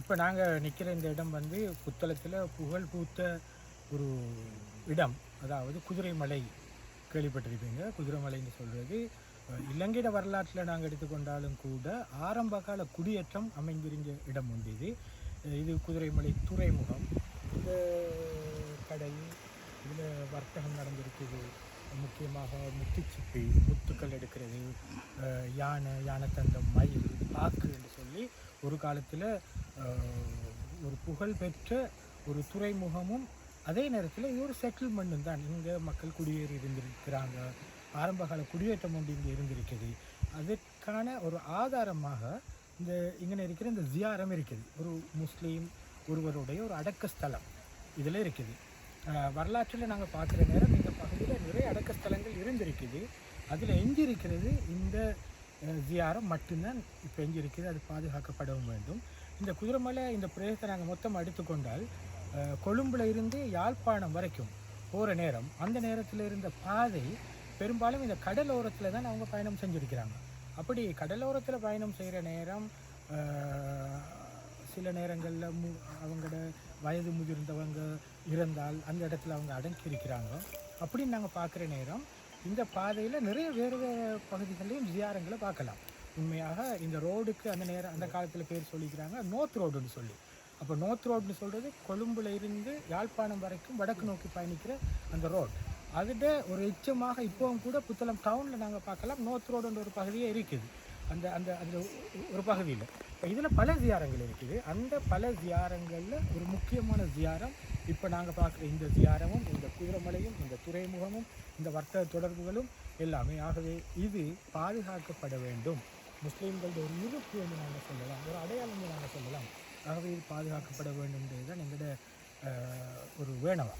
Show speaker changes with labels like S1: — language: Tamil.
S1: இப்போ நாங்கள் நிற்கிற இந்த இடம் வந்து புத்தளத்தில் புகழ் பூத்த ஒரு இடம். அதாவது குதிரைமலை கேள்விப்பட்டிருப்பீங்க. குதிரைமலைன்னு சொல்கிறது இலங்கையிட வரலாற்றில் நாங்கள் எடுத்துக்கொண்டாலும் கூட ஆரம்பகால குடியேற்றம் அமைந்திருந்த இடம் உண்டு இது. இது குதிரைமலை துறைமுகம். இந்த கடை இதில் வர்த்தகம் நடந்திருக்குது. முக்கியமாக முத்துச்சிப்பி முத்துக்கள் எடுக்கிறது யானை யானை யானைத்தந்தம் மயில் பாக்கு என்று சொல்லி ஒரு காலத்தில் ஒரு புகழ்பெற்ற ஒரு துறைமுகமும் அதே நேரத்தில் இது ஒரு செட்டில்மெண்ட்டும் தான். இங்கே மக்கள் குடியேறி இருந்திருக்கிறாங்க. ஆரம்பகால குடியேற்றம் ஒன்று இங்கே இருந்திருக்குது. அதற்கான ஒரு ஆதாரமாக இந்த இங்கே இருக்கிற இந்த ஜியாரம் இருக்குது. ஒரு முஸ்லீம் ஒருவருடைய ஒரு அடக்க ஸ்தலம் இதில் இருக்குது. வரலாற்றில் நாங்கள் பார்க்குற நேரம் இந்த பகுதியில் நிறைய அடக்க ஸ்தலங்கள் இருந்திருக்குது. அதில் எஞ்சி இருக்கிறது இந்த ஜியாரம் மட்டும்தான் இப்போ எஞ்சி இருக்குது அது பாதுகாக்கப்படவும் வேண்டும். இந்த குதிரைமலை இந்த பிரதேசத்தை நாங்கள் மொத்தம் எடுத்துக்கொண்டால் கொழும்புல இருந்து யாழ்ப்பாணம் வரைக்கும் போகிற நேரம் அந்த நேரத்தில் இருந்த பாதை பெரும்பாலும் இந்த கடலோரத்தில் தான் அவங்க பயணம் செஞ்சுருக்கிறாங்க. அப்படி கடலோரத்தில் பயணம் செய்கிற நேரம் சில நேரங்களில் மு அவங்களோட வயது முதிர்ந்தவங்க இருந்தால் அந்த இடத்துல அவங்க அடங்கி இருக்கிறாங்க அப்படின்னு நாங்கள் பார்க்குற நேரம் இந்த பாதையில் நிறைய வேறு வேறு பகுதிகளையும் ஜியாரங்களை பார்க்கலாம். உண்மையாக இந்த ரோடுக்கு அந்த நேரம் அந்த காலத்தில் பேர் சொல்லிக்கிறாங்க நோர்த் ரோடுன்னு சொல்லி. அப்போ நோர்த் ரோடுன்னு சொல்கிறது கொழும்புல இருந்து யாழ்ப்பாணம் வரைக்கும் வடக்கு நோக்கி பயணிக்கிற அந்த ரோடு அதில் ஒரு எச்சமாக இப்போவும் கூட புத்தளம் டவுனில் நாங்கள் பார்க்கலாம். நோர்த் ரோடுன்ற ஒரு பகுதியே இருக்குது. அந்த அந்த அந்த ஒரு பகுதியில். இப்போ இதில் பல ஜியாரங்கள் இருக்குது. அந்த பல ஜியாரங்களில் ஒரு முக்கியமான ஜியாரம் இப்போ நாங்கள் பார்க்குற இந்த ஜியாரமும் இந்த குதிரைமலையும் இந்த துறைமுகமும் இந்த வர்த்தக தொடர்புகளும் எல்லாமே. ஆகவே இது பாதுகாக்கப்பட வேண்டும். முஸ்லீம்களுடைய ஒரு இருப்பு என்று நாங்கள் சொல்லலாம். ஒரு அடையாளம் என்று நாங்கள் சொல்லலாம். ஆகவே இது பாதுகாக்கப்பட வேண்டும் என்பது தான் எங்களோட ஒரு வேணவா